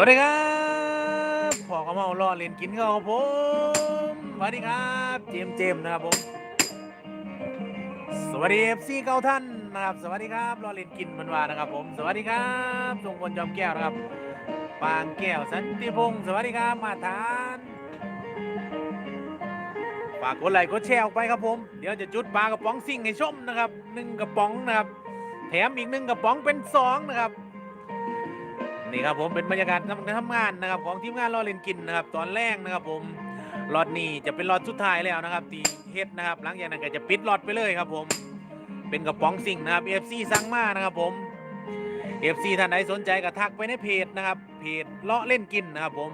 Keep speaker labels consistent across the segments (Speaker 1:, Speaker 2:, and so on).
Speaker 1: สวัสดีครับพอเขาเมารอเล่นกินข้าวครับผมสวัสดีครับ เจมเจมนะครับผม สวัสดีเอฟซีเก้าท่านนะครับ สวัสดีครับ รอเล่นกินมันวานะครับผม สวัสดีครับทรงพลจอมแก้วนะครับ ปางแก้วสันติพงศ์สวัสดีครับมาทานฝากกดไลค์กดแชร์ออกไปครับผม เดี๋ยวจะจุดปลากระป๋องซิ่งให้ชมนะครับหนึ่งกระป๋องนะครับ แถมอีกหนึ่งกระป๋องเป็นสองนะครับ นี่ครับผมเป็นบรรยากาศทำทำงานนะครับของทีมงานรอเล่นกินนะครับตอนแรกนะครับผมรอดนี้จะเป็นรอดสุดท้ายแล้วนะครับที่เฮ็ดนะครับ หลังจากนั้นก็จะปิดรอดไปเลยครับผมเป็นกระป๋องสิ่งนะครับ FC สั่งมานะครับผม FC ท่านใดสนใจก็ทักไปในเพจนะครับเพจเลาะเล่นกินนะครับผม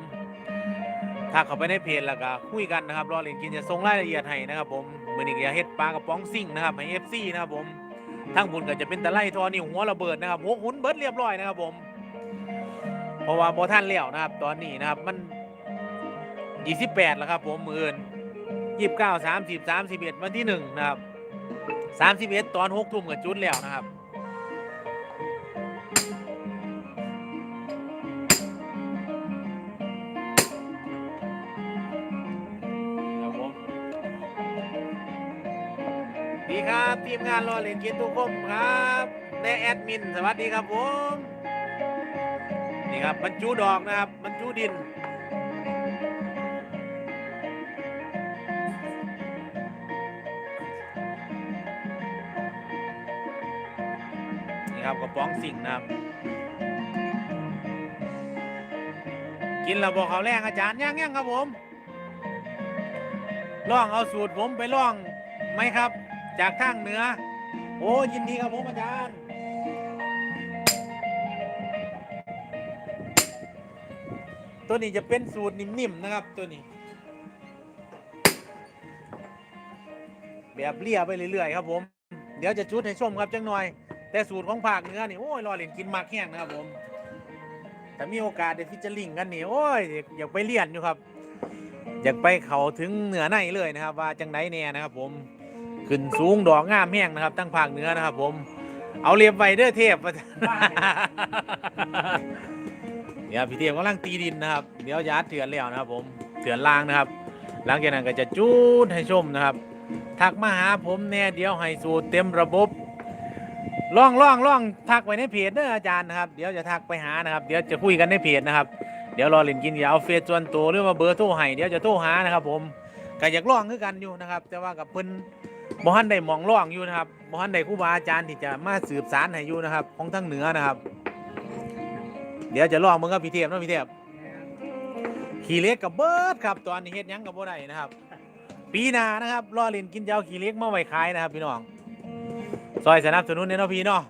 Speaker 1: ทักเข้าไปในเพจแล้วก็คุยกันนะครับรอเล่นกินจะส่งรายละเอียดให้นะครับผมมือนี้จะเฮ็ดปลากระป๋องสิ่งนะครับให้ FC นะครับผมทั้งบุญก็จะเป็นตะไลทอนิ้วหัวระเบิดนะครับหัวหุนเบิดเรียบร้อยนะครับผม เพราะว่าโบท่านเลี้ยวนะครับ ตอนนี้นะครับมัน28แล้วครับ ผมมืออื่น29 30 31วันที่1นะครับ31ตอน6ทุ่มกับจุดแล้วนะครับดีครับ ทีมงานรอเล่นกินทุกคนครับและแอดมิน สวัสดีครับผม นี่ครับบรรจุดอกนะครับบรรจุดิน นี่ครับกระป๋องสิ่งนะครับ กินแล้วบอกเขาแรงอาจารย์ย่างย่างครับผมล่องเอาสูตรผมไปล่องไหมครับ จากทางเหนือ โอ้ยินดีครับผมอาจารย์ ตัวนี้จะเป็นสูตรนิ่มๆนะครับตัวนี้ แบบเลียไปเรื่อยๆครับผม เดี๋ยวจะชุดให้ชมครับจังหน่อย แต่สูตรของภาคเหนือนี่โอ้ยรอเล่นกินมากแห้งนะครับผมถ้ามีโอกาสได้ฟิชเจอริงกันนี่โอ้ยอยากไปเรียนอยู่ครับ อยากไปเขาถึงเหนือในเลยนะครับ ว่าจังไดแน่นะครับ ผมขึ้นสูงดอกงามแห้งนะครับตั้งภาคเหนือนะครับ ผม เอาเรียบไวเด้อเทพ เดี๋ยพี่เทพกำลังตีดินนะครับเดี๋ยวยัดเถือนแล้วนะครับ ผมเถือนล่างนะครับ หลังจากนั้นก็จะจูดให้ชมนะครับทักมาหาผมแน่เดี๋ยวให้สูตรเต็มระบบล่องล่องล่องทักไปในเพจเด้ออาจารย์นะครับ เดี๋ยวจะทักไปหานะครับ เดี๋ยวจะคุยกันในเพจนะครับเดี๋ยวรอเล่นกินอย่าเอาเฟซส่วนตัวหรือว่าเบอร์โทรให้เดี๋ยวจะโทรหานะครับ ผมก็อยากล่องคือกันอยู่นะครับ แต่ว่ากับเพิ่นบ่ฮันได้หมองล่องอยู่นะครับบ่ฮันได้ครูบาอาจารย์ที่จะมาสืบสารให้อยู่นะครับ ของทั้งเหนือนะครับ ดี๋ยวจะลองมึงกับพี่เทพเนาะพี่เทพขี่เล็กกับเบิร์ดครับตอนนี้เฮ็ดหยังกับบ่ได้นะครับ ปีหน้านะครับรอเล่นกินเจ้าขี่เล็กมาไว้ขายนะครับ พี่น้องซอยสนับสนุนเนี่ยเนาะพี่เนาะ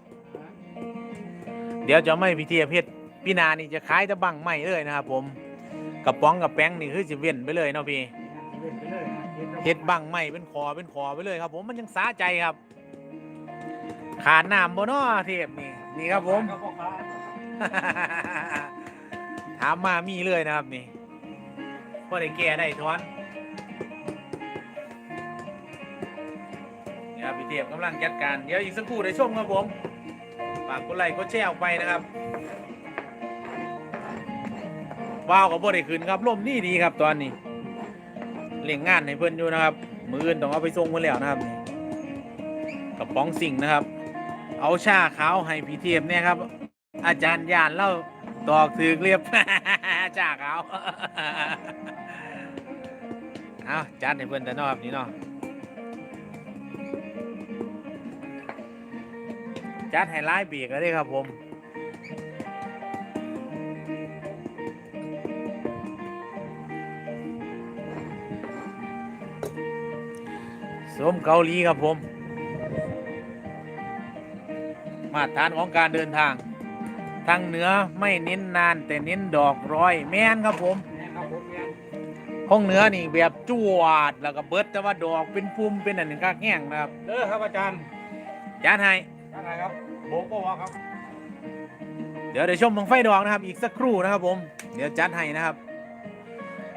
Speaker 1: เดี๋ยวจะไม่พี่เทียบเฮ็ดปีหน้านี่จะขายแต่บังไม่เลยนะครับ ผมกระป๋องกับแป้งนี่คือจะเว้นไปเลยเนาะพี่เฮ็ดบังไม่เป็นคอเป็นคอไปเลยครับ ผมมันยังสาใจครับ ขาดน้ำบ่เนาะเทพนี่นี่ครับผม ถามมามีเลยนะครับนี่พอได้แก่ได้ทอนเดี๋ยวพี่เทียบกำลังจัดการเดี๋ยวอีกสักครู่ได้ชมครับผมฝากกดไลค์กดแชร์ออกไปนะครับว้าวกับบ่ได้ขึ้นครับลมนี่ดีครับตอนนี้เล่งงานให้เพื่อนอยู่นะครับ มืออื่นต้องเอาไปส่งมาแล้วนะครับนี่กระป๋องสิ่งนะครับ เอาชาขาวให้พี่เทียบเนี่ยครับ อาจารย์ยานเล่าตอกถือเรียบ จากเขาเอาจัดให้เพื่อนแต่นอบนี่เนาะจัดให้ร้ายเบียกก็ได้ครับผม สมเกาหลีครับผม มาตรฐานของการเดินทาง ทางเหนือไม่เน้นนาน แต่เน้นดอกร้อย แม่นครับผมของเหนือนี่แบบจวดแล้วก็เบิดแต่ว่าดอกเป็นพุ่มเป็นอันหนึ่งกากแง่งนะครับ
Speaker 2: เด้อครับอาจารย์
Speaker 1: จานให้
Speaker 2: อะไรครับโบกก็ว่าครับ
Speaker 1: เดี๋ยวเดี๋ยวชมบังไฟดอกนะครับ อีกสักครู่นะครับผม เดี๋ยวจัดให้นะครับ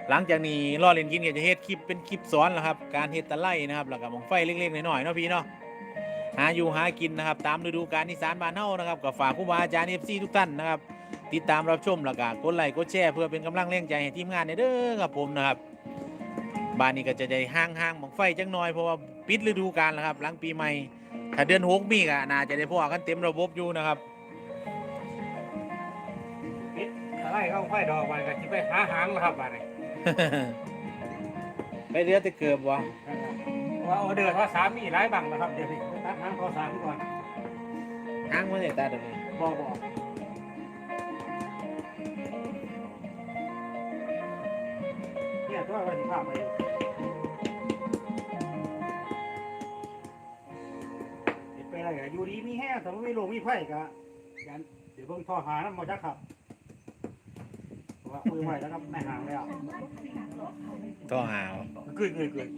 Speaker 1: หลังจากนี้รอเล่นกินก็จะเฮ็ดคลิปเป็นคลิปสอนแล้วครับ การเฮ็ดตะไลนะครับแล้วก็บังไฟเล็กๆน้อยๆเนาะพี่เนาะ หาอยู่หากินนะครับ ตามฤดูกาลอีสานบ้านเฮานะครับก็ฝากครูบาอาจารย์ FC ทุกท่านนะครับติดตามรับชมแล้วก็กดไลค์กดแชร์เพื่อเป็นกำลังแรงใจให้ทีมงานในเด้อครับผมนะครับบ้านนี้ก็จะได้ห่างๆหมองไฟจังน้อยเพราะว่าปิดฤดูกาลแล้วครับ หลังปีใหม่ถ้าเดือนหกมีก็น่าจะได้พอกันเต็มระบบอยู่นะครับ
Speaker 2: ปิดอะไรเข้าไฟดอกมันก็จะไปหาหางแล้วครับบ้านนี้
Speaker 1: ไปเรือแตะเกือบวะ
Speaker 2: ว่าออเดอร์ว่าสามมีหลายบังนะครับเดี๋ยวนี้ไป ตัดหางพอสามก่อน
Speaker 1: ห่างมาเลยตาเดี๋ยวนี้
Speaker 2: บอกบอกเนี่ยตัววันที่ภาพไปอยู่เห็นไปอะไรกันอยู่ดีมีแห้งแต่ว่าไม่ลงมีไฟก็ยันเดี๋ยวเบิ่งท่อหาน้ำมาจักครับเพราะว่าคุยไว้แล้วครับแม่หางแล้ว
Speaker 1: ต่อหาว
Speaker 2: กึ่งกึ่งกึ่ง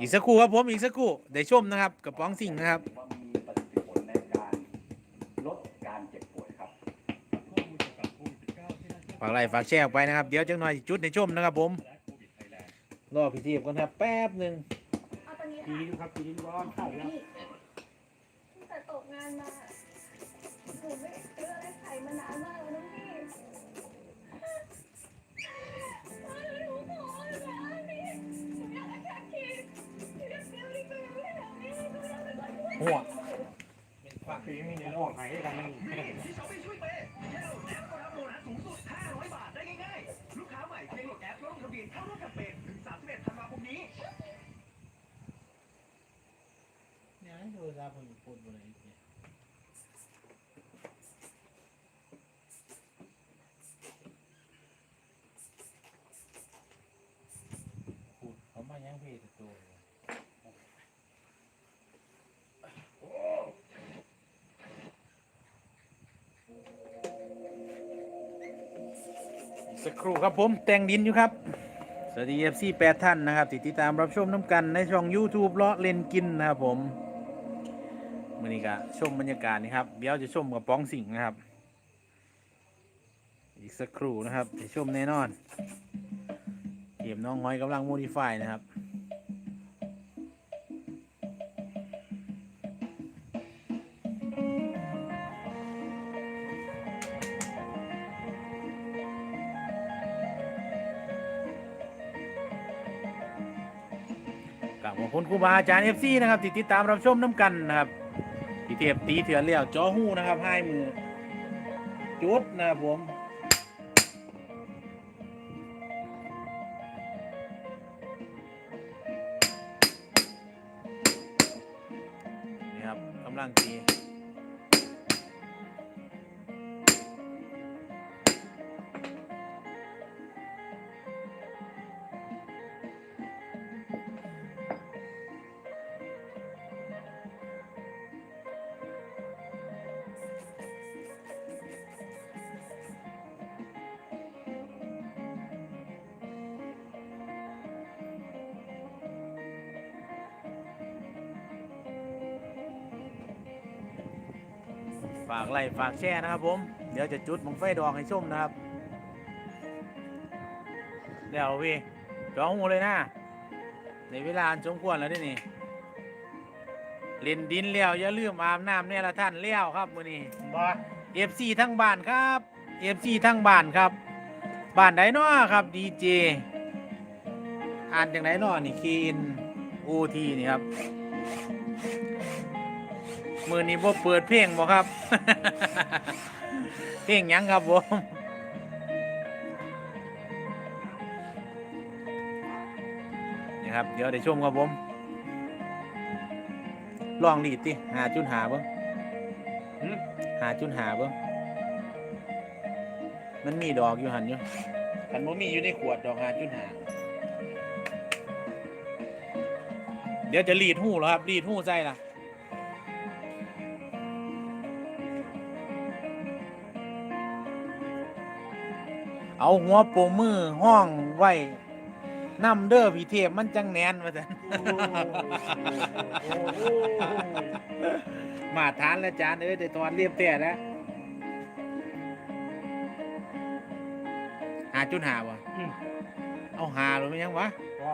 Speaker 1: อีกสักครู่ครับผมอีกสักครู่ได้ชมนะครับกับป้องสิ่งนะครับ
Speaker 3: ว่ามีประสิทธิผลในการลดการเจ็บป่วยครับ
Speaker 1: ฝากไลค์ฝากแชร์ออกไปนะครับ เดี๋ยวจังหน่อยจุดในชมนะครับผมรอพี่ทีบกันครับแป๊บหนึ่ง
Speaker 4: เอาตอนนี้
Speaker 2: ปีนี้ครับปีนี้ร้อนเข้าแล้ว
Speaker 4: ตั้งแต่ตกงานมาหนูไม่ได้ซื้ออะไรใส่มานานมากแล้วนะพี่ หัว
Speaker 2: ฝากปีนี้ในร่องหายกันนี่
Speaker 5: ที่ช้อปปี้ช่วยเปย์แค่โหลดแอปก็รับโบนัสสูงสุด 500 บาทได้ง่ายๆ ลูกค้าใหม่เพียโหลดแอปแล้วลงทะเบียนเข้าร่วมแคมเปญถึง 31 ธันวาคมนี้
Speaker 1: เนี่ยโทรศัพท์ผมพูดอะไรเนี่ยพูดเขามายังเพจตัวเลย สักครู่ครับผมแต่งดินอยู่ครับ สวัสดีเอฟซีแปดท่านนะครับที่ติดตามรับชมน้ำกันในช่อง YouTube เลาะเล่นกินนะครับผมมื่อนี้ก็ชมบรรยากาศนะครับ เดี๋ยวจะชมกับป้องสิงนะครับ อีกสักครู่นะครับจะชมแน่นอนเกมน้องหอยกำลังโมดิฟายนะครับ รูบาอาจารย์เอฟซีนะครับติดติดตามรับชมน้ำกันนะครับที่เทียบตีเถื่อนเลี้ยวจอหูนะครับให้มือ จุดนะครับผมนี่ครับกำลังตี ฝากไลค์ฝากแชร์นะครับผม เดี๋ยวจะจุดมังไฟดองให้ชมนะครับ เดี๋ยวพี่จอหูเลยนะ ในเวลาอันสมควรแล้วเด้วยนี่เล่นดินแล้วอย่าลืมอาบน้ำเนี่ยละท่านเลี้ยวครับมื้อนี้
Speaker 2: บ่
Speaker 1: เอฟซีทั้งบ้านครับเอฟซีทั้งบ้านครับ บ้านไหนน้อครับดีเจอ่านจากไหนน้อนี่คีนโอทีนี่ครับ มือนี้บ่เปิดเพลงบ่ครับ เพลงหยังครับผมนี่ครับ เดี๋ยวได้ชมครับผมลองดีดติหาจุดหาเบิ่ง
Speaker 2: หึ
Speaker 1: หาจุดหาเบิ่งมันมีดอกอยู่หันอยู่คันบ่มีอยู่ในขวดดอกหาจุดหาเดี๋ยวจะรีดหูแล้วครับรีดหูใส่ละ เอาหัวโปงมือห้องไว้นำเด้อพี่เทพมันจังแนนว่าซั่น
Speaker 2: โอ้โห
Speaker 1: มาทานแล้วจานเอ้ยได้ตอนเรียบแต่แล้วหาจุดหาวะ
Speaker 2: อืม
Speaker 1: เอาหาหรือไม่ยังวะ
Speaker 2: บ่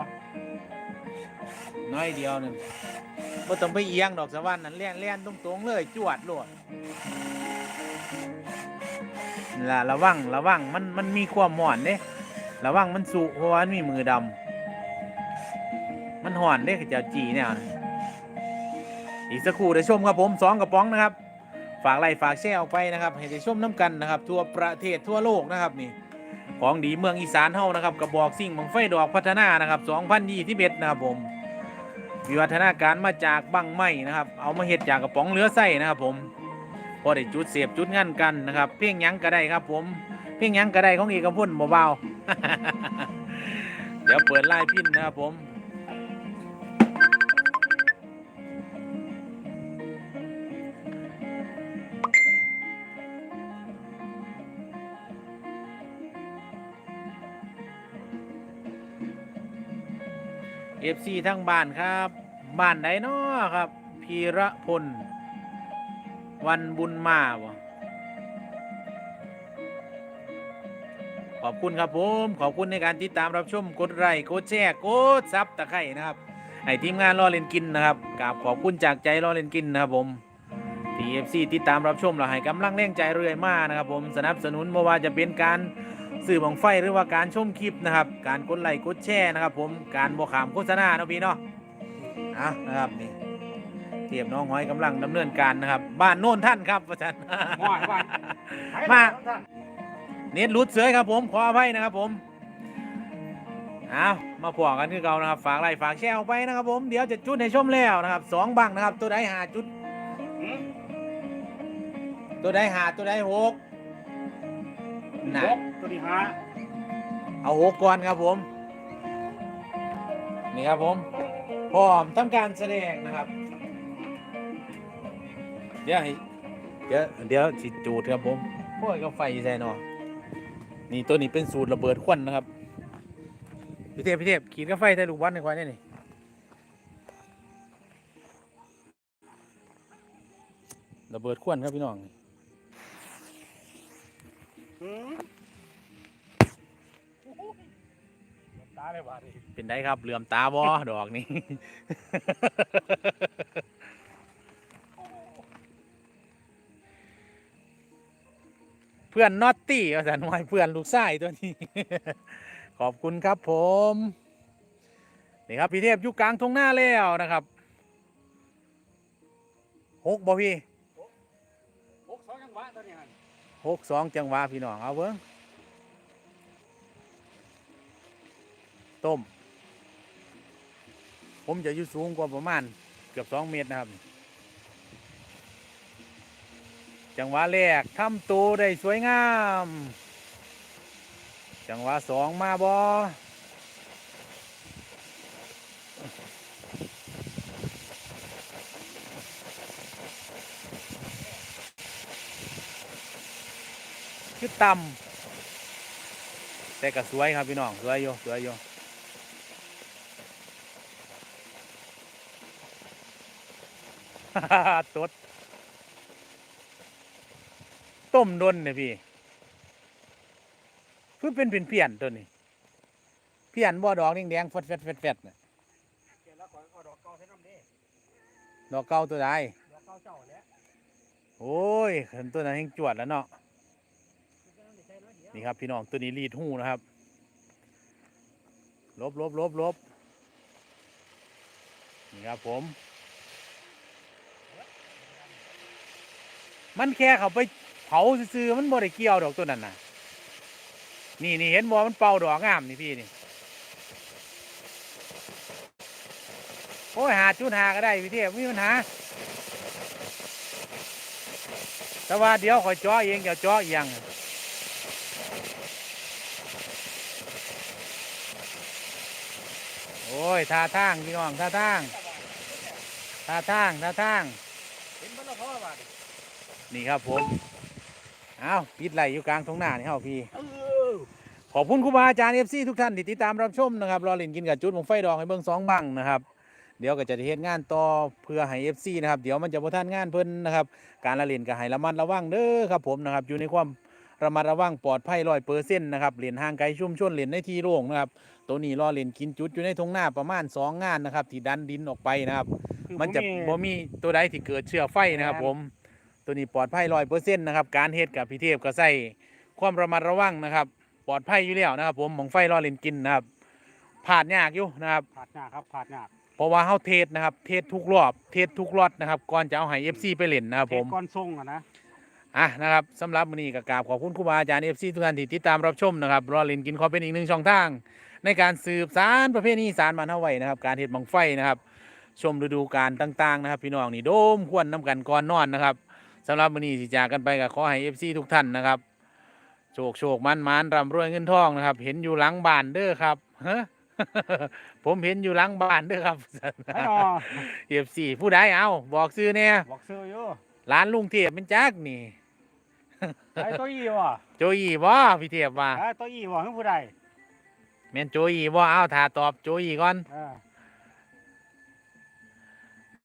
Speaker 1: น้อยเดียวหนึ่งบ่ต้องไปเอียงดอกสะวันนั่นเลี้ยนเลี้ยนตรงๆเลย จวดโลดนั่น ล่ะระวังระวังมันมันมีความห่อนเด้ระวังมันสุเพราะว่ามันมีมือดำมันห่อนเด้คือเจ้าจีเนี่ยอีกสักครู่เดี๋ยวชมครับผมสองกระป๋องนะครับ ฝากไลค์ฝากแชร์ออกไปนะครับ ให้ได้ชมน้ำกันนะครับ ทั่วประเทศทั่วโลกนะครับนี่ของดีเมืองอีสานเฮานะครับกระบอกสิ่งบังไฟดอกพัฒนานะครับ2021นะครับผมวิวัฒนาการมาจากบังไม้นะครับ เอามาเฮ็ดจากกระป๋องเหลือไส้นะครับผม พอได้จุดเสียบจุดงานกันนะครับ เพียงยังก็ได้ครับ ผม เพียงยังก็ได้ของเอกพลเบาๆเดี๋ยวเปิดไล่พินนะครับผมเอฟซีทั้งบ้านครับ บ้านไหนนาะครับพีระพล วันบุญมาวะขอบคุณครับผม ขอบคุณในการติดตามรับชมกดไลค์กดแชร์กดซับตะไคร่นะครับให้ทีมงานรอเล่นกินนะครับกราบขอบคุณจากใจรอเล่นกินนะครับผมทีเอฟซีติดตามรับชมเราให้กำลังแรงใจเรื่อยมากนะครับผมสนับสนุนไม่ว่าจะเป็นการสื่อบังไฟหรือว่าการชมคลิปนะครับ การกดไลค์กดแชร์นะครับ ผมการบวขามโฆษณาเนาะพี่เนาะอะนะครับนี่ เทียบน้องหอยกำลังดำเนินการนะครับ บ้านโน่นท่านครับอาจารย์
Speaker 2: ม้อยบ้าน
Speaker 1: มา
Speaker 2: ท่าน
Speaker 1: เน็ตรุดเสยครับผมขออภัยนะครับผมเอามาพอกันคือเก่านะครับฝากไลค์ฝากแชร์ออกไปนะครับผมเดี๋ยวจะจุดให้ชมแล้วนะครับสองบังนะครับ ตัวใดหาจุด
Speaker 2: หืม
Speaker 1: ตัวใดหาตัวใดหกน่ะ
Speaker 2: ยกตัวนี้หา
Speaker 1: เอาหกก่อนครับผม นี่ครับผมพร้อมทำการแสดงนะครับเดี๋ยวให้เดี๋ยวเดี๋ยวสิจูดครับผมโอ้ยก็ไฟใส่หนอนี่ตัวนี้เป็นสูตรระเบิดควันนะครับพี่เทพพี่เทพขีดก็ไฟใส่ลูกบอลในควายนี่นี่ระเบิดควันครับพี่น้อง
Speaker 2: หืมตาเลยบาดนี้
Speaker 1: เป็นได้ครับเหลื่อมตาบอดอกนี้ พื่อนนอตตี้อาจารย์วายเพื่อนลูกไส้ตัวนี้ ขอบคุณครับผม นี่ครับพี่เทพอยู่กลางทงหน้าแล้วนะครับหกบ่พี่
Speaker 2: หกสองยังหวะตัวนี้หั่น
Speaker 1: หกสองจังหวะพี่น้องเอาเบิ้งต้ม ผมจะอยู่สูงกว่าประมาณเกือบสองเมตรนะครับ จังหวะแรกทำตัวได้สวยงาม จังหวะสองมาบอคือต่ำแต่ก็สวยครับพี่น้อง สวยอยู่สวยอยู่ตด ต้มดนเนี่ยพี่เพื่อเป็นเป็นเพี้ยนตัวนี้เพี้ยนบ่ดอกแดงๆฟดแฟดแฟดแฟดน่ะ
Speaker 2: เสร็จแล้วก่อนเอาดอกเก่าใส่น้ำเด้
Speaker 1: ดอกเก่าตัวใด
Speaker 2: ดอกเก่าเจ้าแล้ว
Speaker 1: โอ้ยเห็นตัวนั้นแห่งจวดแล้วเนาะนี่ครับพี่น้องตัวนี้รีดหูนะครับ ลบลบลบลบนี่ครับผม มันแค่เขาไป เผาซื้อๆมันบ่ได้เกี่ยวดอกตัวนั้นน่ะ นี่นี่เห็นบ่มันเป่าดอกงามนี่พี่นี่โอ้ยหาจุดหาก็ได้พี่เทพไม่มีปัญหาแต่ว่าเดี๋ยวคอยเจ่อเองเดี๋ยวเจ่อเอียงโอ้ยท่าทางพี่น้องท่าทางท่าทางท่าทาง
Speaker 2: เห็นมันแล้วเพราะว่าบาดนี้
Speaker 1: นี่ครับผมเอาปิดไหลอยู่กลางทงหน้านี่เฮาพี่
Speaker 2: เออ
Speaker 1: ขอบคุณครูบาอาจารย์เอฟซีทุกท่านที่ติดตามรับชมนะครับรอเล่นกินกับจุดของไฟดองให้เบิ่งสองบังนะครับเดี๋ยวก็จะได้เฮ็ดงานต่อเพื่อให้เอฟซีนะครับเดี๋ยวมันจะบ่ทันงานเพิ่นนะครับการละเล่นก็ให้ระมัดระวังเด้อครับผมนะครับอยู่ในความระมัดระวังปลอดภัยร้อยเปอร์เซ็นต์นะครับเล่นห่างไกลชุ่มชนเล่นในที่โล่งนะครับตัวนี้รอเล่นกินจุดอยู่ในทงหน้าประมาณสองงานนะครับที่ดันดินออกไปนะครับ
Speaker 2: คือ
Speaker 1: มันจะ
Speaker 2: ผ
Speaker 1: บ่มีตัวใดที่เกิดเชื้อไฟนะครับผม ตัวนี้ปลอดภัยร้อยเปอร์เซ็นต์นะครับ การเฮ็ดกับพี่เทพก็ใส่ความระมัดระวังนะครับ ปลอดภัยอยู่แล้วนะครับ ผมหมองไฟรอเล่นกินนะครับผ่านยากอยู่นะครับ
Speaker 2: ผาดหน้าครับผาดหน้า
Speaker 1: เพราะว่าเฮาเทสนะครับ เทสทุกรอบ เทสทุกรอดนะครับก่อนจะเอาให้ FC ไปเล่นนะครับผม
Speaker 2: เทศก้อนทรงอะนะ
Speaker 1: อะนะครับสำหรับมื้อนี้ก็กราบขอบคุณครูบาอาจารย์ FC ทุกท่านที่ติดตามรับชมนะครับรอเล่นกินขอเป็นอีกหนึ่งช่องทาง ในการสืบสารประเพณีสารมันเฮาไว้นะครับการเฮ็ดบังไฟนะครับ ชมฤดูกาลต่าง ๆ นะครับ พี่น้องนี่โดมควรน้กันก่อนนอนนะครับ สำหรับมื้อนี้สิจากกันไปก็ขอให้ FC ทุกท่านนะครับ โชคโชคมันมันร่ำรวยเงินทองนะครับ เห็นอยู่หลังบ้านเด้อครับฮะ ผมเห็นอยู่หลังบ้านเด้อครับ
Speaker 2: ไอ้นอ
Speaker 1: FC ผู้ใดเอาบอกซื้อเนี่ย
Speaker 2: บอกซื้ออยู่
Speaker 1: ร้านลุงเทียบเป็นจักนี่
Speaker 2: ไอ้ตัวอี้วะ
Speaker 1: โจอีบ่พี่เทียบว่า
Speaker 2: ไอ้ตัวอี้วะให้ผู้ใด
Speaker 1: แม่นโจอีบ่เอาถ้าตอบโจอีก่อน
Speaker 2: เออ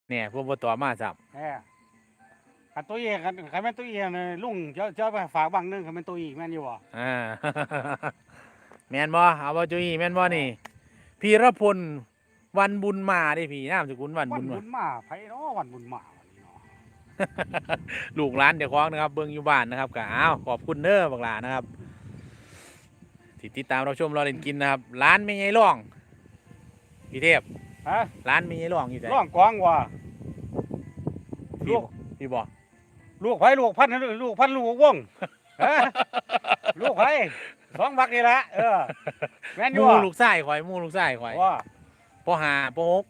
Speaker 1: เนี่ยพวกบ่ตอบมาซ้ำ
Speaker 2: แหม คันตัวอี้คันคันแม่นตัวอี้เนี่ยลุงเจ้าเจ้าไปฝากบางหนึงคันแม่นตัวอี้แม่นอยู่บ่
Speaker 1: อ่า แม่นบ่เอาบ่โจอีแม่นบ่นี่พีรพลวันบุญมาเด้พี่นามสกุลวัน
Speaker 2: วั
Speaker 1: บุ
Speaker 2: น
Speaker 1: ญ
Speaker 2: บุ
Speaker 1: มา
Speaker 2: ญมาไผเนาะวันบุญมาวันนี้เนาะ
Speaker 1: ลูกหลานเจ้าของนะครับ เบิ่งอยู่บ้านนะครับก็อ้าวขอบคุณเด้อบักหลานะครับที่ติดตามเราชมรอเล่นกินนะครับ ร้านไม่ใหญ่ร่องพี่เทพ
Speaker 2: ฮะ
Speaker 1: ร้านไม่ใหญ่ร่องอยู่ไหน
Speaker 2: ร้องกวางว่ะ
Speaker 1: พี่
Speaker 2: ลูก
Speaker 1: พี่บอก
Speaker 2: ลูกไผลูกพันธุ์ลูกพันธุ์ลูกวงฮะลูกไผสองบักนี่ละเออแม่นอ
Speaker 1: ห
Speaker 2: ยู่
Speaker 1: มู
Speaker 2: บ่
Speaker 1: ลูกไส้ข่อยหมูลูกไส้ข่อย
Speaker 2: ว่า
Speaker 1: ปอหาปอหก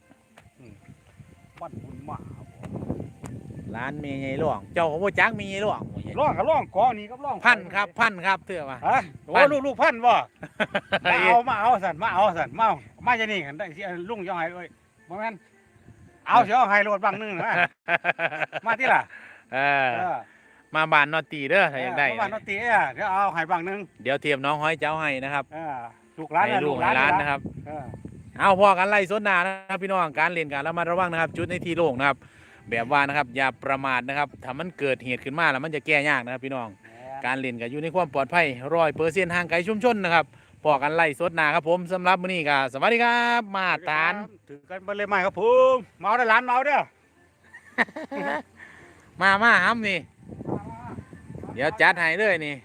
Speaker 2: วันบุญมาครับผม
Speaker 1: ร้านเมย์ใหญ่หลวง เจ้าของบ่จักเมย์ใหญ่หลวงบ่ใหญ่
Speaker 2: ร้องกับร้องกอนี่กับร้อง
Speaker 1: พันครับพันครับเถื่อมา
Speaker 2: ฮะโอ้
Speaker 1: พัน
Speaker 2: ลูกลูกพันธุ์บ่มาเอามาเอาสันมาเอาสันมาเอามาจะนี่กันได้สิลุงย่องให้เอ้ยบ่แม่นเอาสิเอาให้โลดบางหนึงนะมาที่ล่ะ
Speaker 1: เออ
Speaker 2: เออ
Speaker 1: มาบ้านนอตีเด้อถ้าอยากได้
Speaker 2: เออมาบ้านนตีอะเดี๋ยวเอาให้บางหนึง
Speaker 1: เดี๋ยวเทียมน้องห้อยเจ้าให้นะครับ
Speaker 2: เออลูกหลาน
Speaker 1: ให้
Speaker 2: นะ
Speaker 1: ลูกให้ร้านนะครับ
Speaker 2: เออ
Speaker 1: เอาพอกันไล่สนหนานะครับพี่น้องการเล่นการระมัดระวังนะครับ จุดในที่โล่งนะครับ แบบว่านะครับอย่าประมาทนะครับถ้ามันเกิดเหตุขึ้นมาแล้วมันจะแก้ยากนะครับ พี่น้องการเล่นก็อยู่ในความปลอดภัยร้อยเปอร์เซ็นต์ห่างไกลชุมชนนะครับพอกันไล่สดหนาครับผมสำหรับมื้อนี้ก็สวัสดีครับมาตรฐาน
Speaker 2: ถือกันไปเลยไหมครับผมเมาได้ร้านเมาเด้อ
Speaker 1: มามาห้ำนี่ เดี๋ยวจัดให้เลยนี่